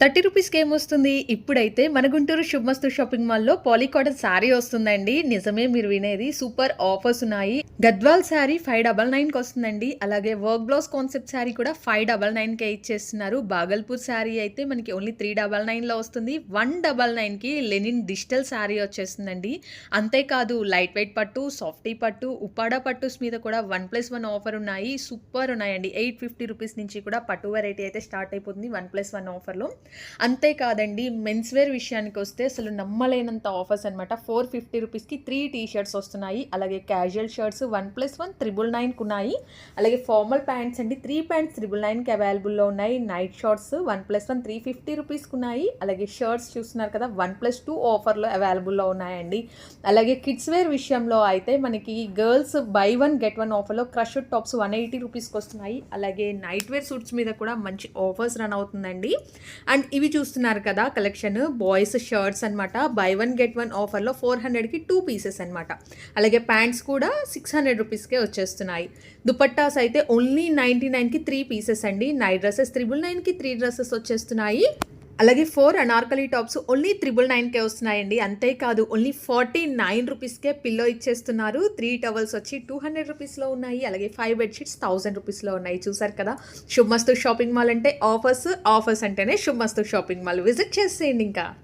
Thirty రూపీస్కి ఏమొస్తుంది ఇప్పుడైతే మన గుంటూరు శుభమస్తు షాపింగ్ మాల్లో పాలికాటన్ శారీ వస్తుందండి. నిజమే మీరు వినేది. సూపర్ ఆఫర్స్ ఉన్నాయి. గద్వాల్ శారీ ఫైవ్ డబల్ నైన్కి వస్తుందండి. అలాగే వర్క్ బ్లౌజ్ కాన్సెప్ట్ శారీ కూడా ఫైవ్ డబల్ నైన్కే ఇచ్చేస్తున్నారు. బాగల్పూర్ శారీ అయితే మనకి ఓన్లీ త్రీ డబల్ నైన్లో వస్తుంది. వన్ డబల్ నైన్కి లెనిన్ డిజిటల్ శారీ వచ్చేస్తుందండి. అంతేకాదు లైట్ వెయిట్ పట్టు సాఫ్టీ పట్టు ఉపాడా పట్టుస్ మీద కూడా వన్ ప్లస్ వన్ ఆఫర్ ఉన్నాయి. సూపర్ ఉన్నాయండి. ఎయిట్ ఫిఫ్టీ రూపీస్ నుంచి కూడా పట్టు వెరైటీ అయితే స్టార్ట్ అయిపోతుంది వన్ ప్లస్ వన్ ఆఫర్లో. అంతేకాదండి మెన్స్ వేర్ విషయానికి వస్తే అసలు నమ్మలేనంత ఆఫర్స్ అనమాట ఫోర్ ఫిఫ్టీ రూపీస్కి త్రీ టీ షర్ట్స్ వస్తున్నాయి. అలాగే casual shirts one plus one triple నైన్కి ఉన్నాయి అలాగే ఫార్మల్ ప్యాంట్స్ అండి త్రీ ప్యాంట్స్ త్రిబుల్ నైన్కి అవైలబుల్లో ఉన్నాయి. Night shorts one plus one three fifty రూపీస్కి ఉన్నాయి అలాగే షర్ట్స్ చూస్తున్నారు కదా వన్ ప్లస్ టూ ఆఫర్లో అవైలబుల్లో ఉన్నాయండి. అలాగే కిడ్స్ వేర్ విషయంలో అయితే మనకి girls buy one get one ఆఫర్లో క్రష్ టాప్స్ వన్ ఎయిటీ రూపీస్కి వస్తున్నాయి. అలాగే నైట్ వేర్ సూట్స్ మీద కూడా మంచి ఆఫర్స్ రన్ అవుతుందండి. అండ్ ఇవి చూస్తున్నారు కదా కలెక్షన్ బాయ్స్ షర్ట్స్ అనమాట బై వన్ గెట్ వన్ ఆఫర్లో ఫోర్ హండ్రెడ్కి టూ పీసెస్ అనమాట అలాగే ప్యాంట్స్ కూడా సిక్స్ హండ్రెడ్ రూపీస్కే వచ్చేస్తున్నాయి. దుపట్టాస్ అయితే ఓన్లీ నైంటీ నైన్కి త్రీ పీసెస్ అండి. నైట్ డ్రెస్సెస్ త్రిబుల్ నైన్కి త్రీ డ్రెస్సెస్ వచ్చేస్తున్నాయి. అలాగే four anarkali tops only triple నైన్కే వస్తున్నాయండి. అంతేకాదు ఓన్లీ ఫార్టీ నైన్ రూపీస్కే పిల్లో ఇచ్చేస్తున్నారు. త్రీ టవల్స్ వచ్చి టూ హండ్రెడ్ రూపీస్లో ఉన్నాయి. అలాగే ఫైవ్ బెడ్షీట్స్ థౌసండ్ రూపీస్లో ఉన్నాయి. చూసారు కదా? శుభ్మస్తు షాపింగ్ మాల్ అంటే ఆఫర్స్ ఆఫర్స్ అంటేనే శుభ్మస్తు షాపింగ్ మాల్ విజిట్ చేసేయండి ఇంకా.